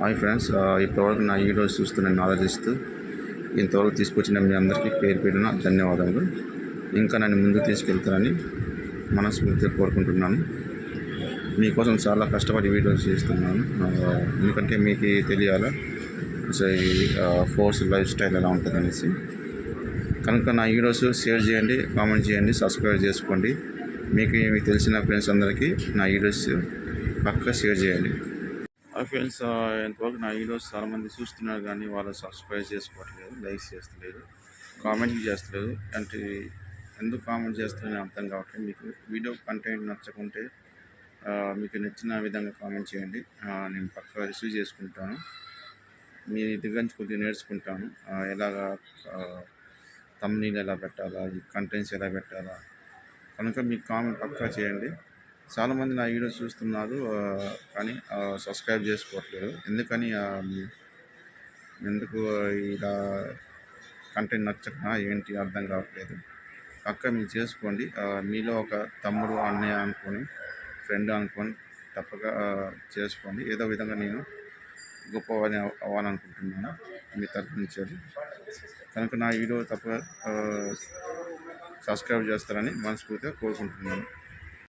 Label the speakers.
Speaker 1: Hi friends ఇప్పటివరకు నా videos చూస్తూ నన్ను ఆలోచిస్తూ ఇంతవరకు తీసుకొచ్చిన మీ అందరికీ పేరు పేరున ధన్యవాదములు. ఇంకా నన్ను ముందుకు తీసుకెళ్తారని మనస్ఫూర్తిగా కోరుకుంటున్నాను. మీకోసం చాలా కష్టపడి వీడియోస్ చేస్తున్నాను. ఎందుకంటే మీకు తెలియాలా అసలు ఈ ఫోర్స్ లైఫ్ స్టైల్ ఎలా ఉంటుంది అనేసి కనుక నా వీడియోస్ షేర్ చేయండి కామెంట్ చేయండి సబ్స్క్రైబ్ చేసుకోండి. మీకు మీకు తెలిసిన ఫ్రెండ్స్ అందరికీ నా వీడియోస్ పక్కా షేర్ చేయండి. ఫ్రెండ్స్ ఎంతవరకు నా వీడియోస్ చాలామంది చూస్తున్నారు కానీ వాళ్ళు సబ్స్క్రైబ్ చేసుకోవట్లేదు లైక్ చేస్తలేదు కామెంట్ చేస్తలేదు. అంటే ఎందుకు కామెంట్ చేస్తున్నారని అర్థం కావట్లేదు. మీకు వీడియో కంటెంట్ నచ్చకుంటే మీకు నచ్చిన విధంగా కామెంట్ చేయండి. నేను పక్కా రిసీవ్ చేసుకుంటాను. మీ దగ్గరించి కొద్దిగా నేర్చుకుంటాను ఎలాగా తమ్నీళ్ళు ఎలా పెట్టాలా ఈ కంటెంట్స్ ఎలా పెట్టాలా కనుక మీకు కామెంట్ పక్కా చేయండి. చాలామంది నా వీడియోస్ చూస్తున్నారు కానీ సబ్స్క్రైబ్ చేసుకోవట్లేదు. ఎందుకని ఎందుకు ఇలా కంటెంట్ నచ్చక ఏంటి అర్థం కావట్లేదు. పక్క మీరు చేసుకోండి. మీలో ఒక తమ్ముడు అన్నయ్య అనుకొని ఫ్రెండ్ అనుకొని తప్పక చేసుకోండి. ఏదో విధంగా నేను గొప్ప అవ్వాలనుకుంటున్నాను మీ తరఫు నుంచి. కనుక నా వీడియో తప్ప సబ్స్క్రైబ్ చేస్తారని మనస్ఫూర్తిగా కోరుకుంటున్నాను.